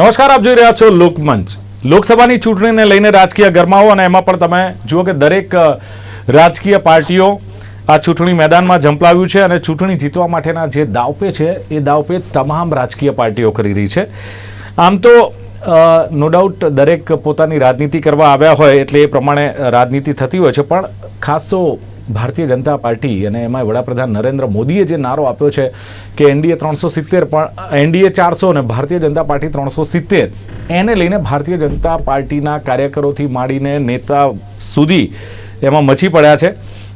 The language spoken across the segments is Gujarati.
નમસ્કાર, આપ જોઈ રહ્યા છો લોકમંચ. લોકસભાની ચૂંટણીને લઈને રાજકીય ગરમાવો અને એમાં પણ તમે જુઓ કે દરેક રાજકીય પાર્ટીઓ આ ચૂંટણી મેદાનમાં ઝંપલાવ્યું છે અને ચૂંટણી જીતવા માટેના જે દાવપે છે, એ દાવપે તમામ રાજકીય પાર્ટીઓ કરી રહી છે. આમ તો નો ડાઉટ દરેક પોતાની રાજનીતિ કરવા આવ્યા હોય એટલે એ પ્રમાણે રાજનીતિ થતી હોય છે, પણ ખાસ તો ભારતીય જનતા પાર્ટી અને એમાં વડાપ્રધાન નરેન્દ્ર મોદીએ જે નારો આપ્યો છે કે એનડીએ ત્રણસો સિત્તેર પણ, એનડીએ ચારસો અને ભારતીય જનતા પાર્ટી ત્રણસો સિત્તેર, એને લઈને ભારતીય જનતા પાર્ટીના કાર્યકરોથી માંડીને નેતા સુધી એમાં મચી પડ્યા છે.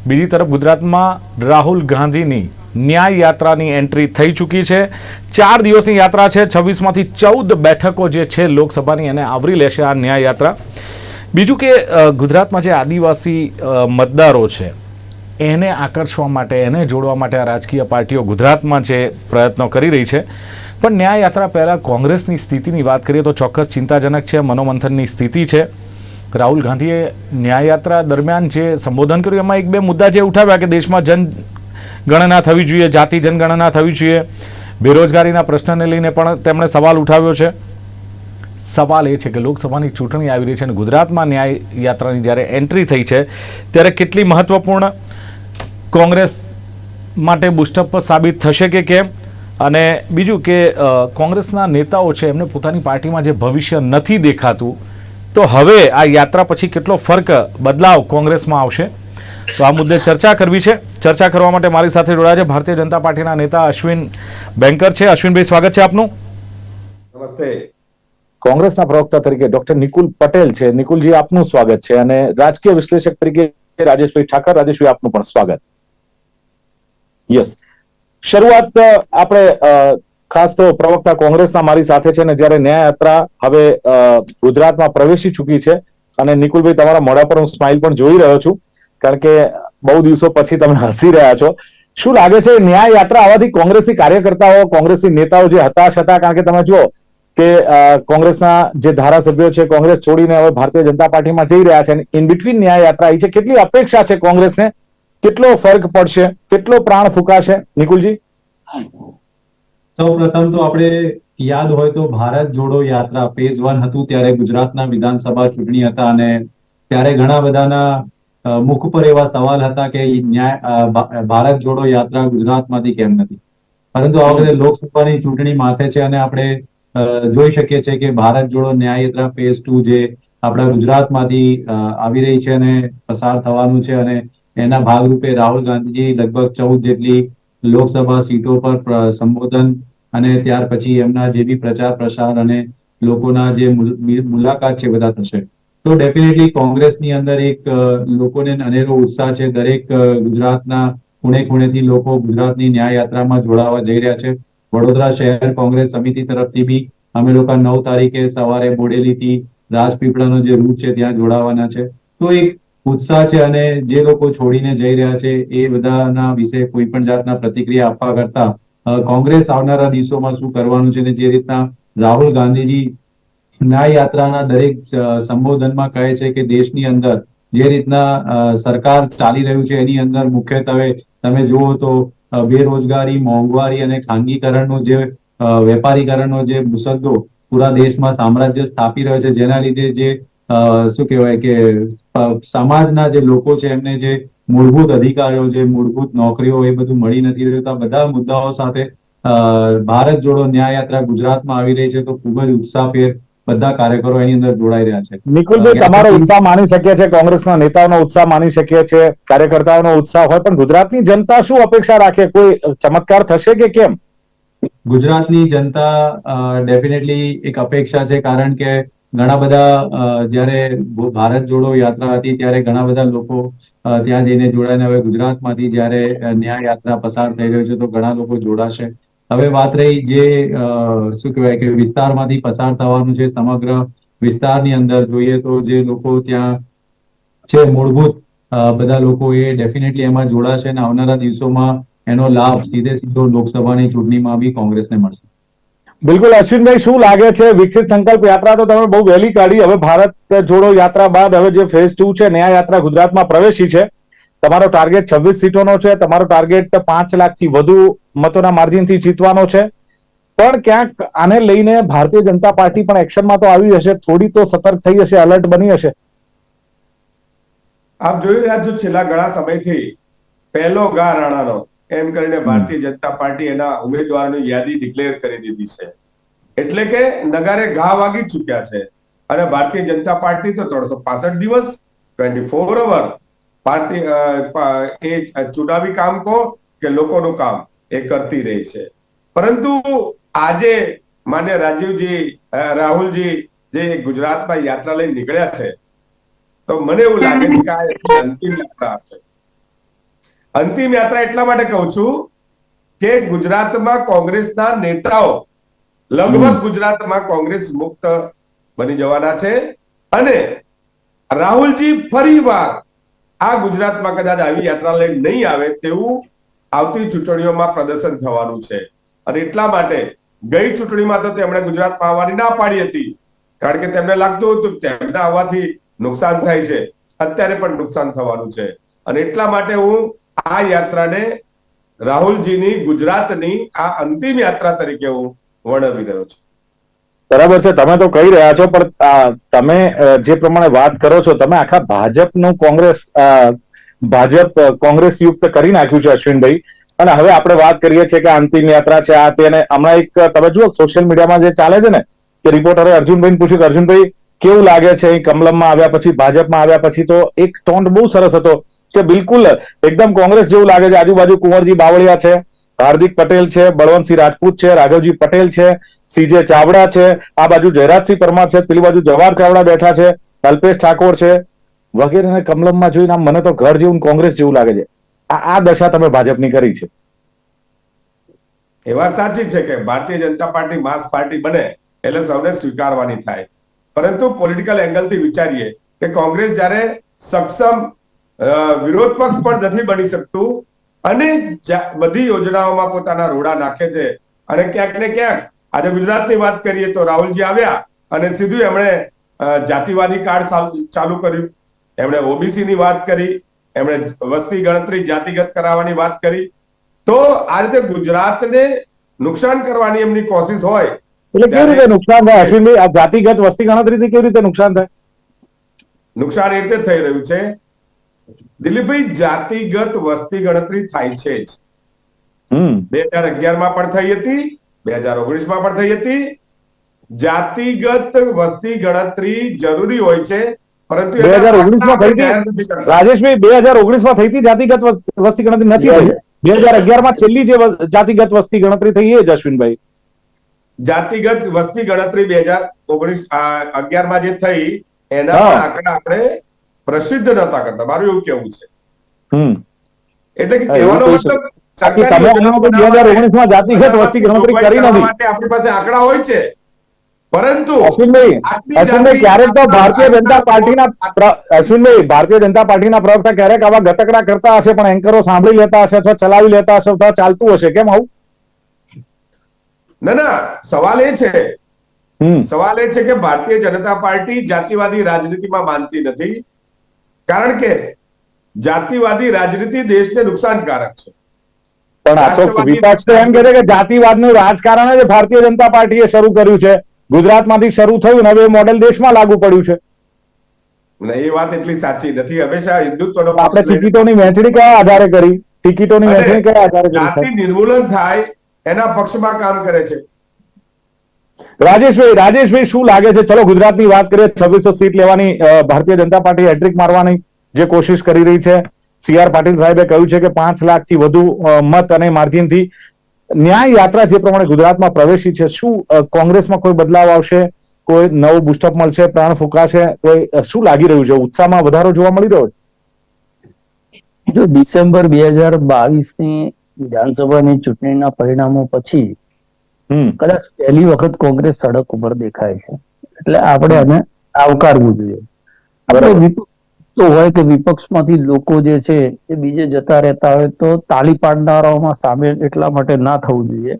બીજી તરફ ગુજરાતમાં રાહુલ ગાંધીની ન્યાય યાત્રાની એન્ટ્રી થઈ ચૂકી છે. ચાર દિવસની યાત્રા છે. છવ્વીસમાંથી ચૌદ બેઠકો જે છે લોકસભાની એને આવરી લેશે આ ન્યાય યાત્રા. બીજું કે ગુજરાતમાં જે આદિવાસી મતદારો છે એને આકર્ષવા માટે, એને જોડવા માટે આ રાજકીય પાર્ટીઓ ગુજરાતમાં જે પ્રયત્નો કરી રહી છે. પણ ન્યાય યાત્રા પહેલાં કોંગ્રેસની સ્થિતિની વાત કરીએ તો ચોક્કસ ચિંતાજનક છે, મનોમંથનની સ્થિતિ છે. રાહુલ ગાંધીએ ન્યાય યાત્રા દરમિયાન જે સંબોધન કર્યું, એમાં એક બે મુદ્દા જે ઉઠાવ્યા કે દેશમાં જનગણના થવી જોઈએ, જાતિ જનગણના થવી જોઈએ. બેરોજગારીના પ્રશ્નને લઈને પણ તેમણે સવાલ ઉઠાવ્યો છે. સવાલ એ છે કે લોકસભાની ચૂંટણી આવી રહી છે અને ગુજરાતમાં ન્યાય યાત્રાની જ્યારે એન્ટ્રી થઈ છે, ત્યારે કેટલી મહત્વપૂર્ણ કોંગ્રેસ માટે બુસ્ટઅપ સાબિત થશે કે કેમ? અને બીજું કે કોંગ્રેસના નેતાઓ છે એમને પોતાની પાર્ટીમાં જે ભવિષ્ય નથી દેખાતું તો હવે આ યાત્રા પછી કેટલો ફર્ક બદલાવ કોંગ્રેસમાં આવશે? તો આ મુદ્દે ચર્ચા કરવી છે. ચર્ચા કરવા માટે મારી સાથે જોડાયા છે ભારતીય જનતા પાર્ટીના નેતા અશ્વિન બેન્કર છે. અશ્વિનભાઈ સ્વાગત છે આપનું. નમસ્તે. કોંગ્રેસના પ્રવક્તા તરીકે ડોક્ટર નિકુલ પટેલ છે. નિકુલજી આપનું સ્વાગત છે. અને રાજકીય વિશ્લેષક તરીકે રાજેશભાઈ ઠાકર. રાજેશભાઈ આપનું પણ સ્વાગત. યસ શરૂઆત આપણે ખાસ તો પ્રવક્તા કોંગ્રેસના મારી સાથે છે ને જ્યારે ન્યાયયાત્રા હવે ગુજરાતમાં પ્રવેશી ચૂકી છે અને નિકુલભાઈ, તમારા મોઢા પર હું સ્માઇલ પણ જોઈ રહ્યો છું, કારણ કે બહુ દિવસો પછી તમે હસી રહ્યા છો. શું લાગે છે ન્યાયયાત્રા આવવાથી કોંગ્રેસી કાર્યકર્તાઓ, કોંગ્રેસી નેતાઓ જે હતાશ હતા? કારણ કે તમે જુઓ કે કોંગ્રેસના જે ધારાસભ્યો છે, કોંગ્રેસ છોડીને હવે ભારતીય જનતા પાર્ટીમાં જઈ રહ્યા છે ઇન બિટવીન ન્યાય યાત્રા આવી છે. કેટલી અપેક્ષા છે કોંગ્રેસને કેટલો ફર્ક પડશે? કેટલો પ્રાણ ફૂંકાશે? નિકુલજી? સૌ પ્રથમ તો આપણે યાદ હોય તો ભારત જોડો યાત્રા. ફેઝ વન હતું ત્યારે ગુજરાતના વિધાનસભા ચૂંટણી હતા અને ત્યારે ઘણા બધાના મુખ પર એવા સવાલ હતા કે ન્યાય ભારત જોડો યાત્રા ગુજરાતમાંથી કેમ નથી? પરંતુ આ વખતે લોકસભાની ચૂંટણી માથે છે અને આપણે જોઈ શકીએ છીએ કે ભારત જોડો ન્યાય યાત્રા ફેઝ ટુ જે આપણા ગુજરાતમાંથી આવી રહી છે અને પસાર થવાનું છે અને એના ભાગરૂપે રાહુલ ગાંધીજી લગભગ ચૌદ જેટલી લોકસભા સીટો પર સંબોધન અને ત્યાર પછી એમના જે બી પ્રચાર પ્રસાર અને લોકોના જે મુલાકાત છે બધા થશે. તો ડેફિનેટલી કોંગ્રેસની અંદર એક લોકોને અનેરો ઉત્સાહ છે. દરેક ગુજરાતના ખૂણે ખૂણેથી લોકો ગુજરાતની ન્યાય યાત્રામાં જોડાવા જઈ રહ્યા છે. વડોદરા શહેર કોંગ્રેસ સમિતિ તરફથી બી અમે લોકો નવ તારીખે સવારે બોડેલીથી રાજપીપળાનો જે રૂટ છે ત્યાં જોડાવાના છે. તો એક ઉત્સાહ છે અને જે લોકો છોડીને જઈ રહ્યા છે, એ બધાના વિશે કોઈ પણ જાતના પ્રતિક્રિયા આપવા કરતા કોંગ્રેસ આવનારા દિવસોમાં શું કરવાનું છે ને જે રીતના રાહુલ ગાંધીજી ન્યાય યાત્રાના દરેક સંબોધનમાં કહે છે કે દેશની અંદર જે રીતના સરકાર ચાલી રહ્યું છે એની અંદર મુખ્યત્વે તમે જુઓ તો બેરોજગારી, મોંઘવારી અને ખાનગીકરણનો જે વેપારીકરણનો જે મુસદ્દો પૂરા દેશમાં સામ્રાજ્ય સ્થાપી રહ્યો છે, જેના લીધે જે શું કહેવાય કે સમાજના જે લોકો છે એમને જે મૂળભૂત અધિકારો જે મૂળભૂત નોકરીઓ એ બધું મળી નથી રહ્યું આ બધા મુદ્દાઓ સાથે ભારત જોડો ન્યાય યાત્રા ગુજરાતમાં આવી રહી છે તો ખૂબ જ ઉત્સાહભેર બધા કાર્યકરો એની અંદર જોડાઈ રહ્યા છે. નિકુલભાઈ તમારો ઉત્સાહ માની શકીએ છે કોંગ્રેસના નેતાઓનો ઉત્સાહ માની શકીએ છે કાર્યકર્તાઓનો ઉત્સાહ હોય પણ ગુજરાતની જનતા શું અપેક્ષા રાખે? કોઈ ચમત્કાર થશે કે કેમ? ગુજરાતની જનતા ડેફિનેટલી એક અપેક્ષા છે કારણ કે ઘણા બધા જ્યારે ભારત જોડો યાત્રા હતી ત્યારે ઘણા બધા લોકો ત્યાં જઈને જોડાઈને હવે ગુજરાતમાંથી જ્યારે ન્યાય યાત્રા પસાર થઈ રહ્યો છે તો ઘણા લોકો જોડાશે. હવે વાત રહી જે શું કહેવાય કે વિસ્તારમાંથી પસાર થવાનું છે સમગ્ર વિસ્તારની અંદર જોઈએ તો જે લોકો ત્યાં છે મૂળભૂત બધા લોકો એ ડેફિનેટલી એમાં જોડાશે અને આવનારા દિવસોમાં એનો લાભ સીધે સીધો લોકસભાની ચૂંટણીમાં બી કોંગ્રેસને મળશે. બિલકુલ અશ્વિનભાઈ, શું લાગે છે? વિકસિત સંકલ્પ યાત્રા તો તમે બહુ વહેલી કાઢી. હવે ભારત જોડો યાત્રા બાદ હવે જે ફેઝ ટુ છે ન્યાય યાત્રા ગુજરાતમાં પ્રવેશી છે, તમારો ટાર્ગેટ છવ્વીસ સીટોનો છે, તમારો ટાર્ગેટ પાંચ લાખથી વધુ મતોના માર્જિનથી જીતવાનો છે. પણ ક્યાંક આને લઈને ભારતીય જનતા પાર્ટી પણ એક્શનમાં તો આવી હશે, થોડી તો સતર્ક થઈ હશે એલર્ટ બની હશે. આપ જોઈ રહ્યા છો છેલ્લા ઘણા સમયથી પહેલો ગા રાણાનો એમ કરીને ભારતીય જનતા પાર્ટી એના ઉમેદવારની યાદી ડિક્લેર કરી દીધી છે. એટલે કે નગારે ઘા વાગી ચૂક્યા છે. અને ભારતીય જનતા પાર્ટી તો ત્રણસો પાસઠ દિવસ ટ્વેન્ટી ફોર અવર ભારતીય એ ચુનાવી કામ કહો કે લોકોનું કામ એ કરતી રહી છે. પરંતુ આજે માન્ય રાજીવજી રાહુલજી જે ગુજરાતમાં યાત્રા લઈને નીકળ્યા છે તો મને એવું લાગે છે કે આ અંતિમ યાત્રા હશે અંતિમ યાત્રા એટલા માટે કહું છું કે ગુજરાતમાં કોંગ્રેસના નેતાઓ લગભગ ગુજરાતમાં કોંગ્રેસ મુક્ત બની જવાના છે. અને રાહુલજી ફરીવાર આ ગુજરાતમાં કદાચ આવી યાત્રા લઈને નહીં આવે તેવું આવતી ચૂંટણીઓમાં પ્રદર્શન થવાનું છે. અને એટલા માટે ગઈ ચૂંટણીમાં તો તેમણે ગુજરાતમાં આવવાની ના પાડી હતી. કારણ કે તેમને લાગતું હતું કે તેમને આવવાથી નુકસાન થાય છે. અત્યારે પણ નુકસાન થવાનું છે. અને એટલા માટે હું આ યાત્રાને રાહુલજીની ગુજરાતની આ અંતિમ યાત્રા તરીકે હું વર્ણવી રહ્યો છું. બરાબર છે, તમે તો કહી રહ્યા છો, પણ તમે જે પ્રમાણે વાત કરો છો, તમે આખા ભાજપનું કોંગ્રેસ ભાજપ કોંગ્રેસ યુક્ત કરી નાખ્યું છે અશ્વિનભાઈ. અને હવે આપણે વાત કરીએ છીએ કે અંતિમ યાત્રા છે, આ તેને હમણાં એક, તમે જુઓ, સોશિયલ મીડિયામાં જે ચાલે છે ને, કે રિપોર્ટરે અર્જુનભાઈ પૂછ્યું કે અર્જુનભાઈ કેવું લાગે છે? કમલમમાં આવ્યા પછી, ભાજપમાં આવ્યા પછી તો એક ટોન્ટ બહુ સરસ હતો કે બિલકુલ એકદમ કોંગ્રેસ જેવું લાગે છે. આજુબાજુ કુંવરજી બાવળિયા છે, હાર્દિક પટેલ છે, બળવંતસિંહ રાજપૂત છે, રાઘવજી પટેલ છે, સીજે ચાવડા છે, આ બાજુ જયરાજસિંહ પરમાર છે, પેલી બાજુ જવાહર ચાવડા બેઠા છે, અલ્પેશ ઠાકોર છે, વગેરે કમલમમાં જોઈને મને તો ઘર જેવું કોંગ્રેસ જેવું લાગે છે. આ આ દશા તમે ભાજપની કરી છે. એ વાત સાચી છે કે ભારતીય જનતા પાર્ટી માસ પાર્ટી બને એટલે સૌને સ્વીકારવાની થાય. પરંતુ પોલિટિકલ એંગલથી વિચારીએ કે કોંગ્રેસ જ્યારે સક્ષમ વિરોધ પક્ષ પણ નથી બની શકતું અને બધી યોજનાઓમાં પોતાના રોડા નાખે છે અને ક્યાંક ને ક્યાંક, આજે ગુજરાતની વાત કરીએ તો રાહુલજી આવ્યા અને સીધું એમણે જાતિવાદી કાર્ડ ચાલ- કર્યું. એમણે ઓબીસી ની વાત કરી, એમણે વસ્તી ગણતરી જાતિગત કરાવવાની વાત કરી. તો આ રીતે ગુજરાતને નુકસાન કરવાની એમની કોશિશ હોય એટલે કેવી રીતે નુકસાન થાય? અશ્વિનભાઈ આ જાતિગત વસ્તી ગણતરીથી કેવી રીતે નુકસાન થાય? નુકસાન એ રીતે થઈ રહ્યું છે. દિલીપભાઈ જાતિગત વસ્તી ગણતરી થાય છે જ. બે હજાર અગિયારમાં પણ થઈ હતી બે હજાર ઓગણીસમાં પણ થઈ હતી. જાતિગત વસ્તી ગણતરી જરૂરી હોય છે પરંતુ બે હજાર ઓગણીસમાં થઈ હતી? રાજેશભાઈ બે હજાર ઓગણીસમાં થઈ હતી જાતિગત વસ્તી ગણતરી? નથી થઈ. બે હજાર અગિયારમાં છેલ્લી જે જાતિગત વસ્તી ગણતરી થઈ એ જ અશ્વિનભાઈ. જાતિગત વસ્તી ગણતરી બે હજાર ઓગણીસ અગિયારમાં જે થઈ એના આંકડા આપણે પ્રસિદ્ધ નતા કરતા. મારું એવું કેવું છે. એટલે કે કહેવાનો મતલબ બાકી સરકારી તમે યોજનાઓ આમાં તો 2019 માં જાતિગત વસ્તી ગણતરી કરી નથી. આપણી પાસે આંકડા હોય છે. પરંતુ અશ્વિનભાઈ અશ્વિનભાઈ ક્યારેક તો ભારતીય જનતા પાર્ટીના પ્ર- અશ્વિનભાઈ ભારતીય જનતા પાર્ટીના પ્રવક્તા ક્યારેક આવા ગતકડા કરતા હશે પણ એન્કરો સાંભળી લેતા હશે અથવા ચલાવી લેતા હશે અથવા ચાલતું હશે. કેમ આવું? ના ના સવાલ એ છે. સવાલ એ છે કે ભારતીય જનતા પાર્ટી જાતિવાદી રાજનીતિમાં માનતી નથી. કારણ કે જાતિવાદી રાજનીતિ દેશને નુકસાનકારક છે. પણ આ તો વિપક્ષ તો એમ કહે છે કે જાતિવાદનું રાજકારણ જ ભારતીય જનતા પાર્ટીએ શરૂ કર્યું છે. ગુજરાતમાંથી શરૂ થયું ને હવે મોડેલ દેશમાં લાગુ પડ્યું છે. એ વાત એટલી સાચી નથી. હંમેશા હિન્દુત્વનો આપણે ટિકિટોની વહેંચણી કયા આધારે કરી? ટિકિટોની વહેંચણી કયા આધારે કરી? જાતિ નિર્મૂલન થાય એના પક્ષમાં કામ કરે છે. રાજેશભાઈ રાજેશભાઈ શું લાગે છે? ચલો ગુજરાતની વાત કરીએ છવ્વીસો સીટ લેવાની ભારતીય જનતા પાર્ટી હેટ્રિક મારવાની જે કોશિશ કરી રહી છે. સી આર પાટીલ સાહેબે કહ્યું છે કે પાંચ લાખથી વધુ મત અને માર્જિનથી ન્યાય યાત્રા જે પ્રમાણે ગુજરાતમાં પ્રવેશી છે શું કોંગ્રેસમાં કોઈ બદલાવ આવશે? કોઈ નવું બુસ્ટઅપ મળશે? પ્રાણ ફૂંકાશે? કોઈ શું લાગી રહ્યું છે? ઉત્સાહમાં વધારો જોવા મળી રહ્યો છે? જો ડિસેમ્બર બે હજાર બાવીસની વિધાનસભાની ચૂંટણીના પરિણામો પછી કદાચ પહેલી વખત કોંગ્રેસ સડક ઉપર દેખાય છે. એટલે આપણે એને આવકારવું જોઈએ. આપણે તો હોય કે વિપક્ષમાંથી લોકો જે છે એ બીજે જતા રહેતા હોય તો તાળી પાડનારાઓમાં સામેલ એટલા માટે ના થવું જોઈએ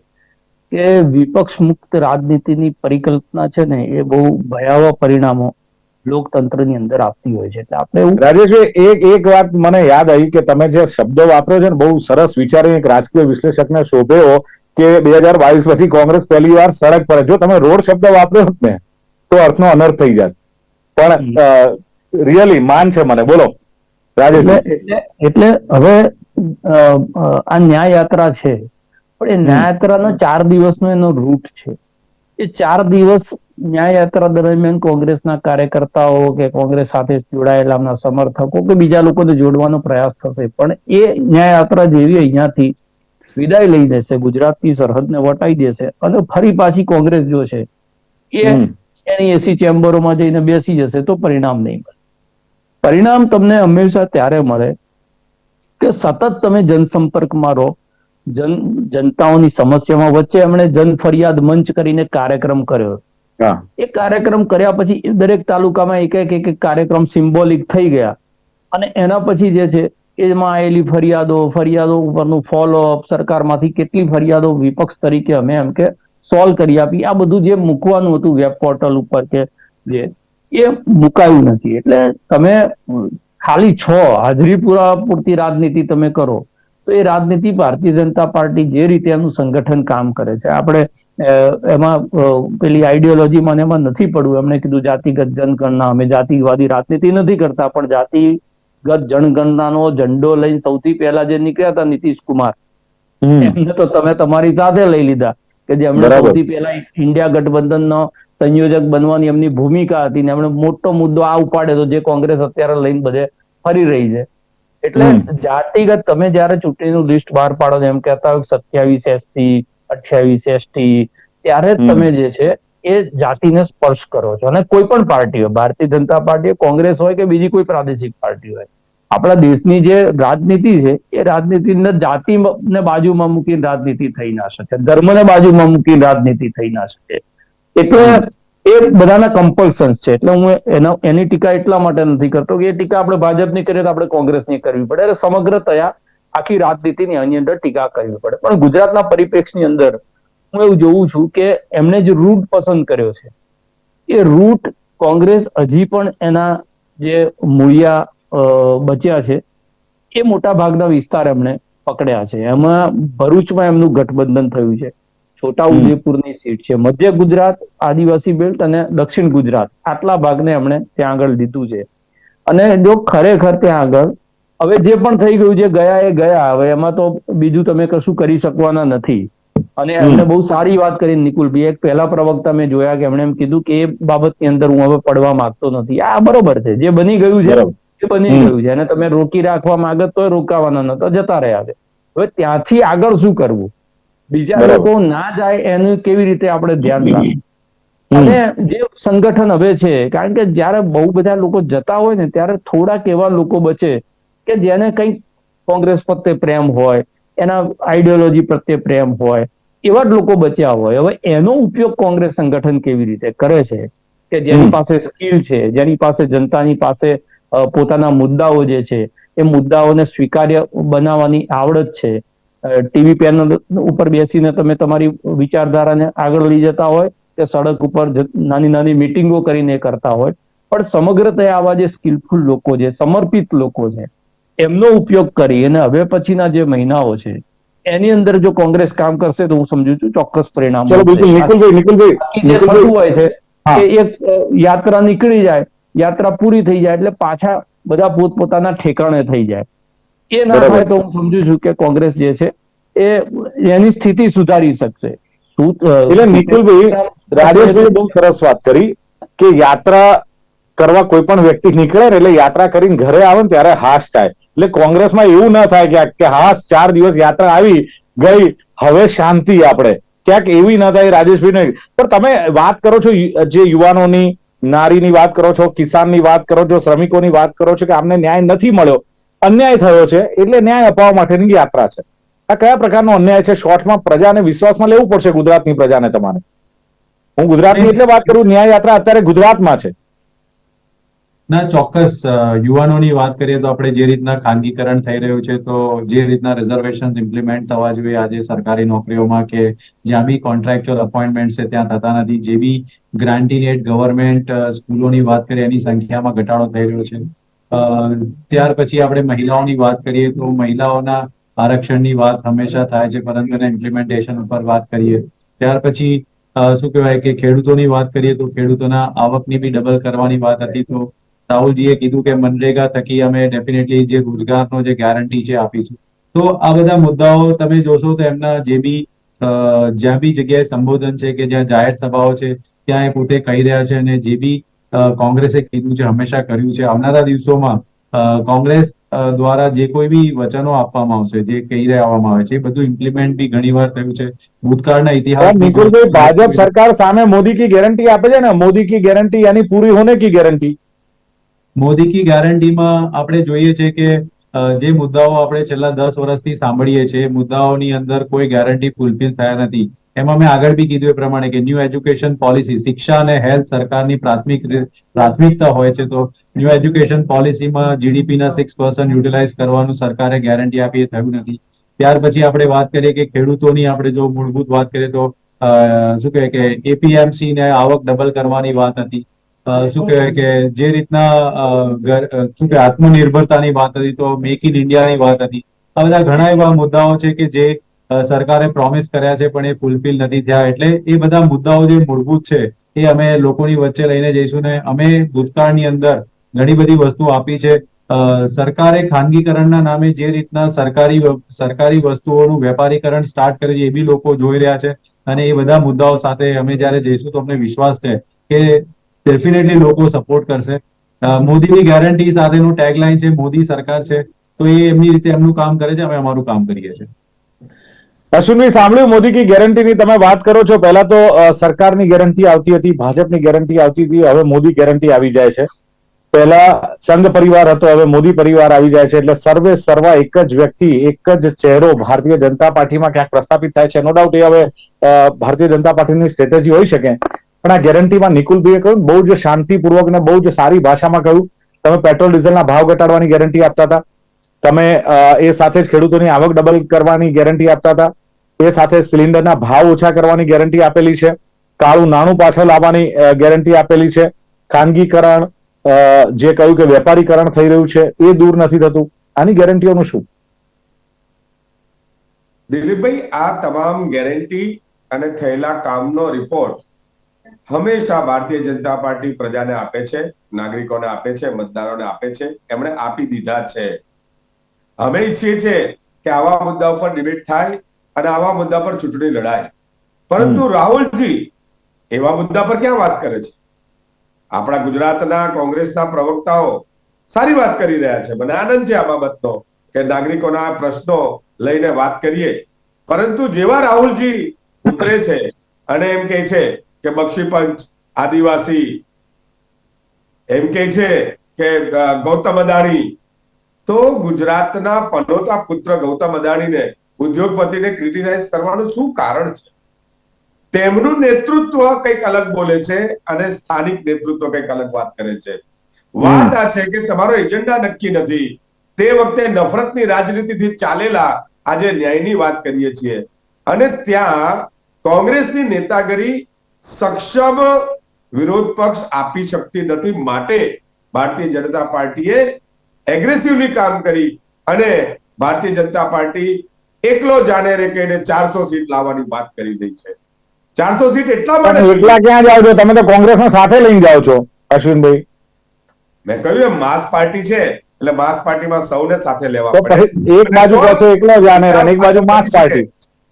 કે વિપક્ષ મુક્ત રાજનીતિની પરિકલ્પના છે ને એ બહુ ભયાવહ પરિણામો લોકતંત્રની અંદર આપતી હોય છે. એટલે આપણે એવું રાજેશભાઈ એક એક વાત મને યાદ આવી કે તમે જે શબ્દો વાપરો છો ને બહુ સરસ વિચારી એક રાજકીય વિશ્લેષકને શોભ્યો કે બે હજાર બાવીસ પછી કોંગ્રેસ પહેલી વાર સડક પર જો તમે રોડ શબ્દ વાપર્યો હોત ને તો અર્થનો અનર્થ થઈ જાત પણ રિયલી માન છે મને. બોલો. રાજેશ એટલે એટલે હવે આ ન્યાય યાત્રા છે. પણ એ ન્યાય યાત્રાનો ચાર દિવસનો એનો રૂટ છે. એ ચાર દિવસ ન્યાય યાત્રા દરમિયાન કોંગ્રેસના કાર્યકર્તાઓ કે કોંગ્રેસ સાથે જોડાયેલા એમના સમર્થકો કે બીજા લોકોને જોડવાનો પ્રયાસ થશે. પણ એ ન્યાયયાત્રા જેવી અહીંયાથી વિદાય લઈ દેશે ગુજરાતની સરહદને વટાઈ દેશે અને ફરી પાછી કોંગ્રેસ જો છે એ એની એસી ચેમ્બરોમાં જઈને બેસી જશે તો પરિણામ નહીં મળે. પરિણામ તમને હંમેશા ત્યારે મળે કે સતત તમે જનસંપર્કમાં રહો. જન જનતાઓની સમસ્યામાં વચ્ચે એમણે જન ફરિયાદ મંચ કરીને કાર્યક્રમ કર્યો. એ કાર્યક્રમ કર્યા પછી દરેક તાલુકામાં એક એક એક કાર્યક્રમ સિમ્બોલિક થઈ ગયા. અને એના પછી જે છે, એમાં આવેલી ફરિયાદો ફરિયાદો ઉપરનું ફોલોઅપ સરકારમાંથી કેટલી ફરિયાદો વિપક્ષ તરીકે અમે એમ કે સોલ્વ કરી આપી. આ બધું જે મૂકવાનું હતું વેબ પોર્ટલ ઉપર કે જે, એ મુકાયું નથી. એટલે તમે ખાલી છો. હાજરી પૂરા પૂરતી રાજનીતિ તમે કરો. તો એ રાજનીતિ ભારતીય જનતા પાર્ટી જે રીતે એનું સંગઠન કામ કરે છે. આપણે એમાં પેલી આઈડિયોલોજીમાં એમાં નથી પડવું. એમણે કીધું જાતિગત જનગણના અમે જાતિવાદી રાજનીતિ નથી કરતા પણ જાતિગત જનગણનાનો ઝંડો લઈને સૌથી પહેલા જે નીકળ્યા હતા નીતિશ કુમાર એમને તો તમે તમારી સાથે લઈ લીધા કે જે એમણે સૌથી પહેલા ઇન્ડિયા ગઠબંધનનો સંયોજક બનવાની એમની ભૂમિકા હતી ને એમણે મોટો મુદ્દો આ ઉપાડ્યો હતો જે કોંગ્રેસ અત્યારે લઈને બધે ફરી રહી છે. એટલે જાતિગત તમે જયારે ચૂંટણીનું લિસ્ટ બહાર પાડો એમ કહેતા હોય સત્યાવીસ એસસી અઠ્યાવીસ એસટી ત્યારે જ તમે જે છે એ જાતિને સ્પર્શ કરો છો. અને કોઈ પણ પાર્ટી હોય ભારતીય જનતા પાર્ટી હોય, કોંગ્રેસ હોય કે બીજી કોઈ પ્રાદેશિક પાર્ટી હોય આપણા દેશની જે રાજનીતિ છે એ રાજનીતિને જાતિને બાજુમાં મૂકીને રાજનીતિ થઈ ના શકે ધર્મને બાજુમાં મૂકીને રાજનીતિ થઈ ના શકે. એટલે એ બધાના કમ્પલ્સન્સ છે. એટલે હું એના, એની ટીકા એટલા માટે નથી કરતો કે એ ટીકા આપણે ભાજપની કરીએ તો આપણે કોંગ્રેસની કરવી પડે. એટલે સમગ્ર તયા આખી રાજનીતિની આની અંદર ટીકા કરવી પડે. પણ ગુજરાતના પરિપ્રેક્ષની અંદર હું એવું જોઉં છું કે એમણે જે રૂટ પસંદ કર્યો છે, એ રૂટ કોંગ્રેસ હજી પણ એના જે મૂળિયા બચ્યા છે, એ મોટા ભાગના વિસ્તાર એમણે પકડ્યા છે. એમાં ભરૂચમાં એમનું ગઠબંધન થયું છે. છોટા હમ. ઉદેપુરની સીટ છે. મધ્ય ગુજરાત આદિવાસી બેલ્ટ અને દક્ષિણ ગુજરાત. આટલા ભાગને એમણે ત્યાં આગળ લીધું છે. અને જો ખરેખર ત્યાં આગળ હવે જે પણ થઈ ગયું છે ગયા એ ગયા. હવે એમાં તો બીજું તમે કશું કરી શકવાના નથી. અને એમને બહુ સારી વાત કરી નિકુલભાઈ એક પહેલા પ્રવક્તા મેં જોયા કે એમણે એમ કીધું કે એ બાબતની અંદર હું હવે પડવા માંગતો નથી. આ બરોબર છે. જે બની ગયું છે એ બની ગયું છે. અને તમે રોકી રાખવા માંગત તો રોકાવાના નતા જતા રહ્યા છે. હવે ત્યાંથી આગળ શું કરવું? બીજા લોકો ના જાય એનું કેવી રીતે આપણે ધ્યાન રાખવું અને જે સંગઠન હવે છે કારણ કે જ્યારે બહુ બધા લોકો જતા હોય ને ત્યારે થોડાક એવા લોકો બચે કે જેને કંઈક કોંગ્રેસ પ્રત્યે પ્રેમ હોય એના આઈડિયોલોજી પ્રત્યે પ્રેમ હોય એવા જ લોકો બચ્યા હોય. હવે એનો ઉપયોગ કોંગ્રેસ સંગઠન કેવી રીતે કરે છે? કે જેની પાસે સ્કિલ છે જેની પાસે જનતાની પાસે પોતાના મુદ્દાઓ જે છે એ મુદ્દાઓને સ્વીકાર્ય બનાવવાની આવડત છે. ટીવી પેનલ ઉપર બેસીને તમે તમારી વિચારધારાને આગળ લઈ જતા હોય કે સડક ઉપર નાની નાની મિટિંગો કરીને કરતા હોય. પણ સમગ્રતયા આવા જે સ્કિલફુલ લોકો છે સમર્પિત લોકો છે એમનો ઉપયોગ કરી અને હવે પછીના જે મહિનાઓ છે એની અંદર જો કોંગ્રેસ કામ કરશે તો હું સમજુ છું ચોક્કસ પરિણામ હોય છે કે એક યાત્રા નીકળી જાય યાત્રા પૂરી થઈ જાય એટલે પાછા બધા પોતપોતાના ઠેકાણે થઈ જાય. એ ના. થાય તો હું સમજુ છું કે કોંગ્રેસ જે છે એ એની સ્થિતિ સુધારી શકશે. એટલે નિખિલભાઈ રાજેશભાઈ બહુ સરસ વાત કરી કે યાત્રા કરવા કોઈ પણ વ્યક્તિ નીકળે ને એટલે યાત્રા કરીને ઘરે આવે ને ત્યારે હાશ થાય. એટલે કોંગ્રેસમાં એવું ના થાય કે કે હાશ ચાર દિવસ યાત્રા આવી ગઈ હવે શાંતિ આપણે. ક્યાંક એવી ના થાય રાજેશભાઈ ને પણ તમે વાત કરો છો જે યુવાનોની નારીની વાત કરો છો કિસાનની વાત કરો છો શ્રમિકોની વાત કરો છો કે આમને ન્યાય નથી મળ્યો. અન્યાય થયો છે એટલે ન્યાય અપાવવા માટેની યાત્રા છે. આ કયા પ્રકારનો અન્યાય છે? શોર્ટમાં પ્રજાને વિશ્વાસમાં લેવું પડશે ગુજરાતની પ્રજાને તમારે. હું ગુજરાતની એટલે વાત કરું, ન્યાય યાત્રા અત્યારે ગુજરાતમાં છે. ના, ચોક્કસ યુવાનોની વાત કરીએ તો આપણે જે રીતના ખાનગીકરણ થઈ રહ્યું છે, તો જે રીતના રિઝર્વેશન ઇમ્પ્લિમેન્ટ થવા જોઈએ, આજે સરકારી નોકરીઓમાં કે જ્યાં બી કોન્ટ્રાક્ચ્યુઅલ અપોઇન્ટમેન્ટ છે, ત્યાં થતા નથી. જે બી ગ્રાન્ટીનેટ ગવર્મેન્ટ સ્કૂલોની વાત કરીએ, એની સંખ્યામાં ઘટાડો થઈ રહ્યો છે. ત્યાર પછી આપણે મહિલાઓની વાત કરીએ તો મહિલાઓના આરક્ષણની વાત હંમેશા થાય છે, પરંતુ એના ઇમ્પ્લિમેન્ટેશન ઉપર વાત કરીએ. ત્યાર પછી શું કહેવાય કે ખેડૂતોની વાત કરીએ તો ખેડૂતોના આવકની બી ડબલ કરવાની વાત હતી તો રાહુલજીએ કીધું કે મનરેગા થકી અમે ડેફિનેટલી જે રોજગારનો જે ગેરંટી છે આપીશું. તો આ બધા મુદ્દાઓ તમે જોશો તો એમના જે બી જ્યાં બી જગ્યાએ સંબોધન છે કે જ્યાં જાહેર સભાઓ છે, ત્યાં એ પોતે કહી રહ્યા છે અને જે બી કોંગ્રેસે કીધું છે હંમેશા કર્યું છે. આવનારા દિવસોમાં કોંગ્રેસ દ્વારા જે કોઈ બી વચનો આપવામાં આવશે જે કહી રહેવામાં આવે છે એ બધું ઇમ્પ્લિમેન્ટ બી ઘણી વાર થયું છે. ભૂતકાળના ઇતિહાસ નિકુલભાઈ ભાજપ સરકાર સામે મોદી કી ગેરંટી આપે છે ને? મોદી કી ગેરંટી યાની પૂરી હોને કી ગેરંટી? મોદી કી ગેરંટીમાં આપણે જોઈએ છે કે જે મુદ્દાઓ આપણે છેલ્લા દસ વર્ષથી સાંભળીએ છીએ મુદ્દાઓની અંદર કોઈ ગેરંટી ફૂલફિલ થયા નથી. એમાં મેં આગળ બી કીધું એ પ્રમાણે કે ન્યૂ એજ્યુકેશન પોલિસી શિક્ષા અને હેલ્થ સરકારની પ્રાથમિક પ્રાથમિકતા હોય છે તો ન્યૂ એજ્યુકેશન પોલિસીમાં જીડીપી ના સિક્સ પર્સન્ટ યુટિલાઇઝ કરવાનું સરકારે ગેરંટી આપી એ થયું નથી. ત્યાર પછી આપણે વાત કરીએ કે ખેડૂતોની આપણે જો મૂળભૂત વાત કરીએ તો શું કહેવાય કે એપીએમસી ને આવક ડબલ કરવાની વાત હતી. શું કહેવાય કે જે રીતના શું કે આત્મનિર્ભરતાની વાત હતી તો મેક ઇન ઇન્ડિયાની વાત હતી. આ બધા ઘણા એવા મુદ્દાઓ છે કે જે સરકારે પ્રોમિસ કર્યા છે, પણ એ ફૂલફિલ નથી થયા. એટલે એ બધા મુદ્દાઓ જે મૂળભૂત છે, એ અમે લોકોની વચ્ચે લઈને જઈશું ને અમે ભૂતકાળની અંદર ઘણી બધી વસ્તુ આપી છે. સરકારે ખાનગીકરણના નામે જે રીતના સરકારી સરકારી વસ્તુઓનું વેપારીકરણ સ્ટાર્ટ કર્યું છે, એ બી લોકો જોઈ રહ્યા છે. અને એ બધા મુદ્દાઓ સાથે અમે જ્યારે જઈશું તો અમને વિશ્વાસ છે કે ડેફિનેટલી લોકો સપોર્ટ કરશે. મોદીની ગેરંટી સાથેનું ટેગલાઇન છે, મોદી સરકાર છે. તો એ એમની રીતે એમનું કામ કરે છે, અમે અમારું કામ કરીએ છીએ. અશ્વિનભાઈ, સાંભળ્યું મોદી કી ગેરંટીની? તમે વાત કરો છો. પહેલા તો સરકારની ગેરંટી આવતી હતી, ભાજપની ગેરંટી આવતી હતી. હવે મોદી ગેરંટી આવી જાય છે. પહેલા સંઘ પરિવાર હતો, હવે મોદી પરિવાર આવી જાય છે. એટલે સર્વે સર્વા એક જ વ્યક્તિ, એક જ ચહેરો ભારતીય જનતા પાર્ટીમાં ક્યાંક પ્રસ્થાપિત થાય છે. નો ડાઉટ એ હવે ભારતીય જનતા પાર્ટીની સ્ટ્રેટેજી હોઈ શકે. પણ આ ગેરંટીમાં નિકુલભાઈએ કહ્યું બહુ જ શાંતિપૂર્વક ને બહુ જ સારી ભાષામાં કહ્યું. તમે પેટ્રોલ, ડીઝલના ભાવ ઘટાડવાની ગેરંટી આપતા હતા. તમે એ સાથે જ ખેડૂતોની આવક ડબલ કરવાની ગેરંટી આપતા હતા. એ સાથે સિલિન્ડરના ભાવ ઓછા કરવાની ગેરંટી આપેલી છે. કાળું નાણું પાછળ લાવવાની ગેરંટી આપેલી છે. ખાનગીકરણ જે કહ્યું કે વેપારીકરણ થઈ રહ્યું છે, એ દૂર નથી થતું. આની ગેરંટીઓનું શું? દિલીપભાઈ, આ તમામ ગેરંટી અને થયેલા કામનો રિપોર્ટ હંમેશા ભારતીય જનતા પાર્ટી પ્રજાને આપે છે, નાગરિકોને આપે છે, મતદારોને આપે છે. એમણે આપી દીધા છે. અમે ઈચ્છીએ છીએ કે આવા મુદ્દા ઉપર ડિબેટ થાય અને આવા મુદ્દા પર ચૂંટણી લડાય. પરંતુ રાહુલજી એવા મુદ્દા પર ક્યાં વાત કરે છે? આપણા ગુજરાતના કોંગ્રેસના પ્રવક્તાઓ સારી વાત કરી રહ્યા છે. મને આનંદ છે આ બાબતનો કે નાગરિકોના પ્રશ્નો લઈને વાત કરીએ. પરંતુ જેવા રાહુલજી ઉતરે છે અને એમ કે છે કે બક્ષીપંચ આદિવાસી એમ કે છે કે ગૌતમ અદાણી તો ગુજરાતના પનોતા પુત્ર ગૌતમ અદાણીને ઉદ્યોગપતિને ક્રિટિસાઇઝ કરવાનું શું કારણ છે? તેમનું નેતૃત્વ કંઈક અલગ બોલે છે અને સ્થાનિક નેતૃત્વ કંઈક અલગ વાત કરે છે. વાત આ છે કે તમારો એજન્ડા નક્કી નથી. તે વખતે નફરતની રાજનીતિથી ચાલેલા આજે ન્યાયની વાત કરીએ છીએ. અને ત્યાં કોંગ્રેસની નેતાગરી સક્ષમ વિરોધ પક્ષ આપી શકતી નથી માટે ભારતીય જનતા પાર્ટીએ એગ્રેસિવલી કામ કરી અને ભારતીય જનતા પાર્ટી એકલો જાણે રે કહીને ચારસો સીટ લાવવાની વાત કરી રહી છે. ચારસો સીટ એટલા માટે એકલા ક્યાં જાઓ છો? તમે તો કોંગ્રેસ સાથે લઈને જાઓ છો અશ્વિનભાઈ. મેં કહ્યું એમ માસ પાર્ટી છે એટલે માસ પાર્ટીમાં સૌને સાથે લેવા પડે. એક બાજુ પાછો એકલો જાણે અને એક બાજુ માસ પાર્ટી.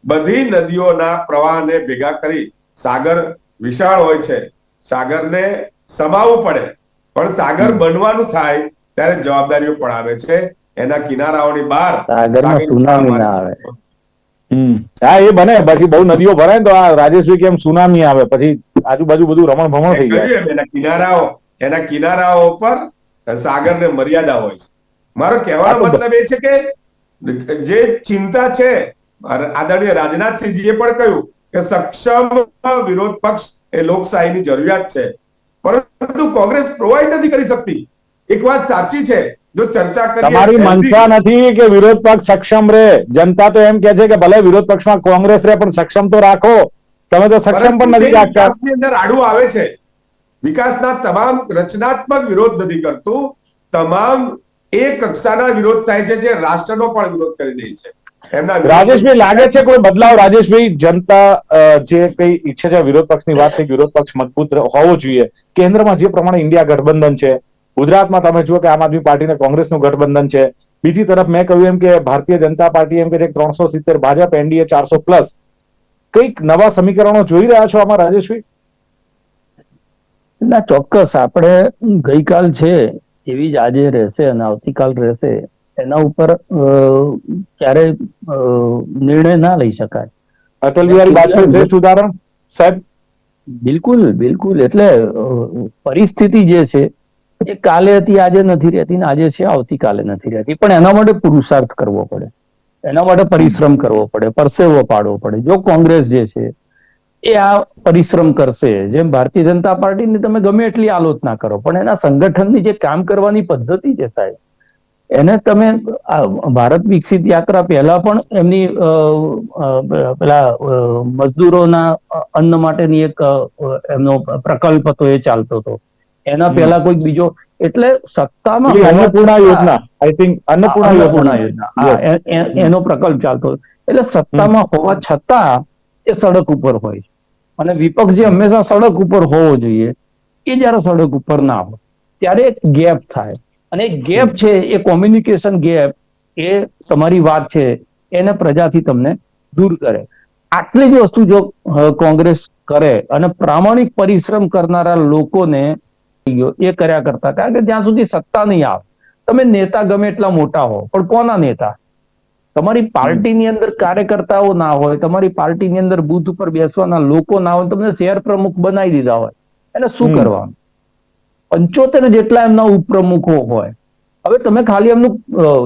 બધી નદીઓના પ્રવાહને ભેગા કરી સાગર વિશાળ હોય છે. સાગરને સમાવવું પડે. પણ સાગર બનવાનું થાય ત્યારે જવાબદારીઓ પણ આવે છે. એના કિનારાઓની બહાર સાગરમાં સુનામી ના આવે. હા એ બને. પછી બહુ નદીઓ ભરાય ને તો આ રાજેશભાઈ કેમ સુનામી આવે? પછી આજુબાજુ બધું રમણ ભમણ થઈ જાય. એના કિનારાઓ એના કિનારાઓ પર સાગરને મર્યાદા હોય છે. મારો કહેવાનો મતલબ એ છે કે જે ચિંતા છે આદરણીય રાજનાથસિંહજીએ પણ કહ્યું કે સક્ષમ વિરોધ પક્ષ એ લોકશાહીની જરૂરિયાત છે. પરંતુ કોંગ્રેસ પ્રોવાઈડ નથી કરી શકતી. એક વાત સાચી છે જો ચર્ચા કરીએ તમારી મનસા નથી કે વિરોધ પક્ષ સક્ષમ રહે. જનતા તો એમ કે છે કે ભલે વિરોધ પક્ષમાં કોંગ્રેસ રહે પણ સક્ષમ તો રાખો. તમે તો સક્ષમ પણ નથી રાખતા. વિકાસની અંદર આડું આવે છે. વિકાસના તમામ રચનાત્મક વિરોધ નથી કરતું. તમામ એ કક્ષાના વિરોધ થાય છે જે રાષ્ટ્રનો પણ વિરોધ કરી દે છે. રાજેશભાઈ લાગે છે કોઈ બદલાવ? રાજેશભાઈ જનતા જે કઈ ઈચ્છે છે વિરોધ પક્ષની વાત થઈ વિરોધ પક્ષ મજબૂત હોવો જોઈએ. કેન્દ્રમાં જે પ્રમાણે ઇન્ડિયા ગઠબંધન છે ગુજરાતમાં તમે જુઓ કે આમ આદમી પાર્ટી અને કોંગ્રેસનું ગઠબંધન છે. બીજી તરફ મેં કહ્યું એમ કે ભારતીય જનતા પાર્ટી એમ કે ત્રણસો સિત્તેર ભાજપ એનડીએ ચારસો પ્લસ કંઈક નવા સમીકરણો જોઈ રહ્યા છો આમાં રાજેશભાઈ? ના ચોક્કસ. આપણે ગઈકાલ છે એવી જ આજે રહેશે અને આવતીકાલ રહેશે. એના ઉપર અ, ક્યારેય નિર્ણય ના લઈ શકાય. અટલ બિહારી વાજપેયી શ્રેષ્ઠ ઉદાહરણ સાહેબ? બિલકુલ બિલકુલ. એટલે પરિસ્થિતિ જે છે એ કાલે હતી, આજે નથી રહેતી ને આજે છે, આવતીકાલે નથી રહેતી. પણ એના માટે પુરુષાર્થ કરવો પડે. એના માટે પરિશ્રમ કરવો પડે, પરસેવો પાડવો પડે. જો કોંગ્રેસ જે છે, એ આ પરિશ્રમ કરશે. જેમ ભારતીય જનતા પાર્ટીની તમે ગમે એટલી આલોચના કરો, પણ એના સંગઠનની જે કામ કરવાની પદ્ધતિ છે સાહેબ, એને તમે ભારત વિકસિત યાત્રા પહેલા પણ એમની પેલા મજદૂરોના અન્ન માટેની એક એમનો પ્રકલ્પ હતો એ ચાલતો હતો. એના પહેલા કોઈક બીજો એટલે સત્તામાં અન્નપૂર્ણા યોજના આઈ થિંક અન્નપૂર્ણા યોજના. એનો પ્રકલ્પ ચાલતો એટલે સત્તામાં હોવા છતાં એ સડક ઉપર હોય છે. અને વિપક્ષ જે હંમેશા સડક ઉપર હોવો જોઈએ. એ જયારે સડક ઉપર ના હોય ત્યારે એક ગેપ થાય. અને ગેપ છે એ કોમ્યુનિકેશન ગેપ એ તમારી વાત છે એને પ્રજાથી તમને દૂર કરે. આટલી જ વસ્તુ જો કોંગ્રેસ કરે અને પ્રામાણિક પરિશ્રમ કરનારા લોકોને એ કર્યા કરતા કારણ કે જ્યાં સુધી સત્તા નહીં આવે. તમે નેતા ગમે એટલા મોટા હો પણ કોના નેતા? તમારી પાર્ટીની અંદર કાર્યકર્તાઓ ના હોય તમારી પાર્ટીની અંદર બુથ ઉપર બેસવાના લોકો ના હોય તમને શહેર પ્રમુખ બનાવી દીધા હોય. એને શું કરવાનું? પંચોતેર જેટલા એમના ઉપપ્રમુખો હોય. હવે તમે ખાલી એમનું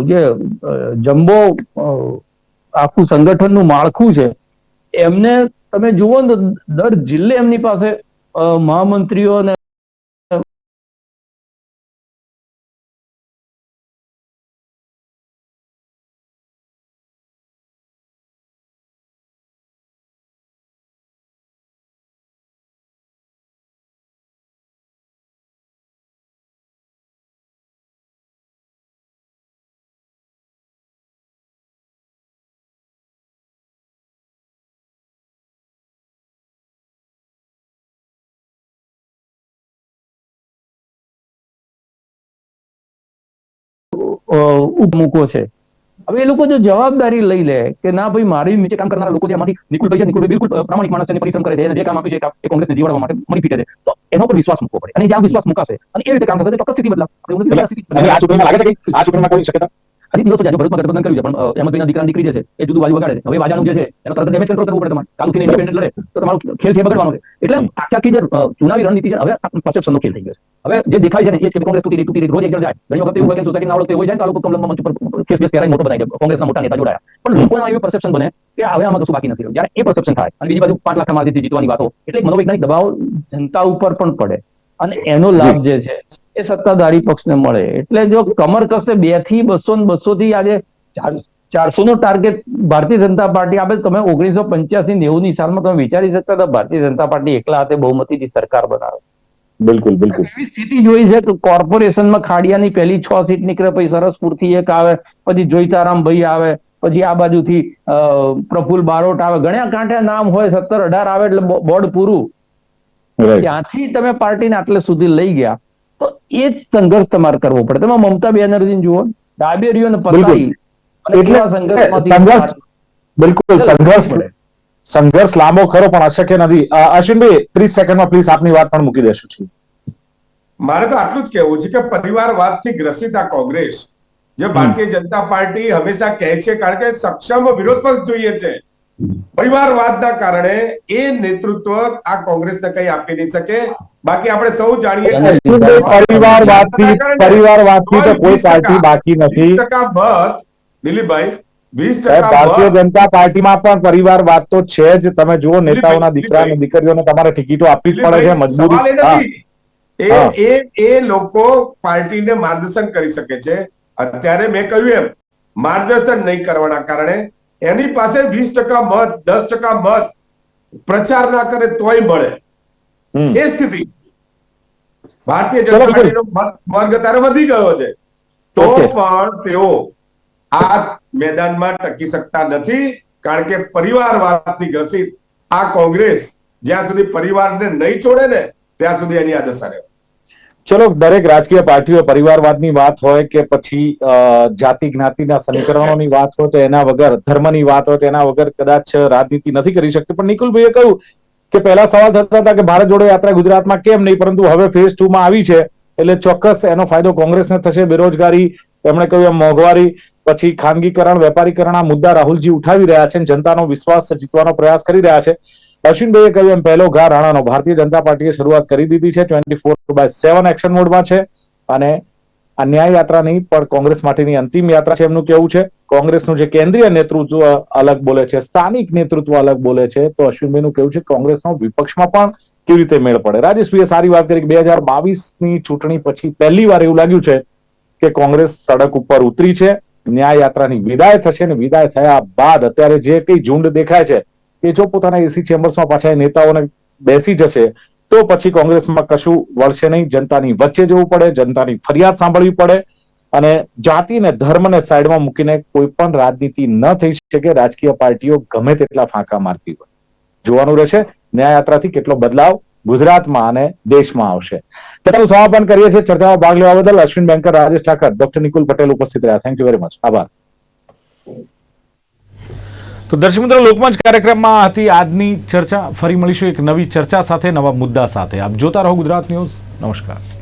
જે જમ્બો આખું સંગઠનનું માળખું છે એમને તમે જુઓ ને દર જિલ્લે એમની પાસે મહામંત્રીઓ ઉપમુખો છે. હવે એ લોકો જો જવાબદારી લઈ લે કે ના ભાઈ મારી નીચે કામ કરનારા લોકો છે નિકુલ ભાઈ છે નિકુલભાઈ બિલકુલ પ્રામાણિક માણસ છે પરિશ્રમ કરે છે જે કામ આપ્યું છે એ કોંગ્રેસને જીવાડવા માટે મરી પીટે છે. તો એનો પર વિશ્વાસ મૂકવો પડે. અને જ્યાં વિશ્વાસ મુકાશે અને એ રીતે કામ થશે તો ચોક્કસ સ્થિતિ બદલાશે આ ચૂંટણીમાં લાગે છે કે આ ચૂંટણીમાં કોઈ શક્યતા? હજી દિવસો છે ભરૂચમાં ગઠબંધન કર્યું છે પણ અ, દીકરા દીકરી જે છે એ જુદું બાજુ વગાડે છે. હવે વાજાનું જે છે એનો તરત ડેમેજ કંટ્રોલ કરવું પડે તમારે. કાલથી ઇન્ડિપેન્ડન્ટ લડે. તો તમારો ખેલ છે બગડવાનો છે. એટલે આખી આખી જે ચુનાવી રણનીતિ છે હવે પરસેપ્શનનો ખેલ થઈ ગયો છે. હવે જે દેખાય છે ને એ જ કોંગ્રેસ તૂટી તૂટી રોજ એક જણ જાય. ઘણી વખત એવું હોય કે સોસાયટીના આવડત હોય જાય તો લોકો કમલમમાં મંચ ઉપર કેસ બેસ પહેરાઈને મોટો બનાવી દે કોંગ્રેસના મોટા નેતા જોડાયા. પણ લોકોના એવી પરસેપ્શન બને કે હવે આમાં કશું બાકી નથી રહ્યું. જ્યારે એ પરસેપ્શન થાય અને બીજી બાજુ પાંચ લાખ માર્જિનથી જીતવાની વાતો એટલે મનોવૈજ્ઞાનિક દબાવ જનતા ઉપર પણ પડે. અને એનો લાભ જે છે એ સત્તાધારી પક્ષને મળે. એટલે જો કમર કસે બેથી બસો ને બસો થી આજે ચારસો નો ટાર્ગેટ ભારતીય જનતા પાર્ટી આપે તમે ઓગણીસો પંચ્યાસી નેવું ની સાલમાં તમે વિચારી શકતા હતા ભારતીય જનતા પાર્ટી એકલા હાથે બહુમતીથી સરકાર બનાવે. બિલકુલ બિલકુલ. એવી સ્થિતિ જોઈ છે કે કોર્પોરેશનમાં ખાડિયાની પહેલી છ સીટ નીકળે પછી સરસપુરથી એક આવે પછી જોઈતારામ ભાઈ આવે પછી આ બાજુથી પ્રફુલ બારોટ આવે. ઘણા કાંઠે નામ હોય સત્તર અઢાર આવે એટલે બોર્ડ પૂરું. ત્યાંથી તમે પાર્ટીને આટલે સુધી લઈ ગયા. એ જ સંઘર્ષ તમારે કરવો પડે. તમે મમતા બેનર્જીને જુઓ ડાબેરીઓને પતાવી એટલે સંઘર્ષ બિલકુલ સંઘર્ષ સંઘર્ષ લાંબો ખરો પણ અશક્ય નથી. અશ્વિનભાઈ ત્રીસ સેકન્ડમાં પ્લીઝ આપની વાત પણ મૂકી દેશું. છીએ મારે તો આટલું જ કહેવું છે કે પરિવારવાદથી ગ્રસિત આ કોંગ્રેસ જે ભારતીય જનતા પાર્ટી હંમેશા કહે છે કારણ કે સક્ષમ વિરોધ પક્ષ જોઈએ છે. પરિવારવાદના કારણે એ નેતૃત્વ આ કોંગ્રેસને કઈ આપી નહીં શકે. બાકી આપણે સૌ જાણીએ છીએ. પરિવારવાદથી પરિવારવાદથી તો કોઈ પાર્ટી બાકી નથી. મત દિલીપભાઈ ભારતીય જનતા પાર્ટીમાં પણ પરિવારવાદ તો છે જ. તમે જુઓ નેતાઓના દીકરા અને દીકરીઓને તમારે ટિકિટો આપવી જ પડે છે મજબૂરી એ એ એ લોકો પાર્ટીને માર્ગદર્શન કરી શકે છે. અત્યારે મેં કહ્યું એમ માર્ગદર્શન નહીં કરવાના કારણે એની પાસે વીસ ટકા મત દસ ટકા મત પ્રચાર ના કરે તોય મળે. એ સ્થિતિ. ભારતીય જનતા. પાર્ટીનો વર્ગ અત્યારે વધી ગયો છે. તો પણ તેઓ આ મેદાનમાં ટકી શકતા નથી કારણ કે પરિવારવાદથી ગ્રસિત આ કોંગ્રેસ જ્યાં સુધી પરિવારને નહીં છોડે ને ત્યાં સુધી એની આ દશા રહે ચલો, દરેક રાજકીય પાર્ટીઓ, પરિવારવાદની વાત હોય કે પછી જાતિ જ્ઞાતિના સમીકરણોની વાત હોય તો એના વગર, ધર્મની વાત હોય તો એના વગર કદાચ રાજનીતિ નથી કરી શકતી. પણ નિકુલભાઈએ કહ્યું કે પહેલા સવાલ થતા હતા કે ભારત જોડો યાત્રા ગુજરાતમાં કેમ નહીં, પરંતુ હવે ફેઝ ટુ માં આવી છે, એટલે ચોક્કસ એનો ફાયદો કોંગ્રેસને થશે, બેરોજગારી, એમણે કહ્યું એમ મોંઘવારી, પછી ખાનગીકરણ, વેપારીકરણ, આ મુદ્દા રાહુલજી ઉઠાવી રહ્યા છે જનતાનો વિશ્વાસ જીતવાનો પ્રયાસ કરી રહ્યા છે. અશ્વિનભાઈએ કહ્યું એમ પહેલો ઘા રાણાનો. ભારતીય જનતા પાર્ટીએ શરૂઆત કરી દીધી છે. Twenty four by seven action મોડમાં છે. અને આ ન્યાય યાત્રાની પણ કોંગ્રેસ માટેની અંતિમ યાત્રા છે એમનું કેવું છે? કોંગ્રેસનું જે કેન્દ્રીય નેતૃત્વ અલગ બોલે છે, સ્થાનિક નેતૃત્વ અલગ બોલે છે, તો અશ્વિનભાઈનું કેવું છે? કોંગ્રેસનો વિપક્ષમાં પણ કેવી રીતે મેળ પડે? રાજેશભાઈએ સારી વાત કરી કે બે હજાર બાવીસની ચૂંટણી પછી પહેલી વાર એવું લાગ્યું છે કે કોંગ્રેસ સડક ઉપર ઉતરી છે. ન્યાય યાત્રાની વિદાય થશે અને વિદાય થયા બાદ અત્યારે જે કઈ ઝુંડ દેખાય છે એ જો પોતાના એસી ચેમ્બર્સમાં પાછા નેતાઓને બેસી જશે, તો પછી કોંગ્રેસમાં કશું વળશે નહીં. જનતાની વચ્ચે જવું પડે, જનતાની ફરિયાદ સાંભળવી પડે અને જાતિ ને ધર્મને સાઈડમાં મૂકીને કોઈ પણ રાજનીતિ ન થઈ શકે, રાજકીય પાર્ટીઓ ગમે તેટલા ફાંકા મારતી હોય. જોવાનું રહેશે, ન્યાયયાત્રાથી કેટલો બદલાવ ગુજરાતમાં અને દેશમાં આવશે. ચાલો સમાપન કરીએ છીએ. ચર્ચામાં ભાગ લેવા બદલ અશ્વિન બેંકર રાજેશ ઠાકર, ડોક્ટર નિકુલ પટેલ ઉપસ્થિત રહ્યા. થેન્ક યુ વેરી મચ આભાર. તો દર્શક મિત્રો, લોકમંચ કાર્યક્રમમાં હતી આજની ચર્ચા. ફરી મળીશું એક નવી ચર્ચા સાથે, નવા મુદ્દા સાથે. આપ જોતા રહો ગુજરાત ન્યૂઝ. નમસ્કાર.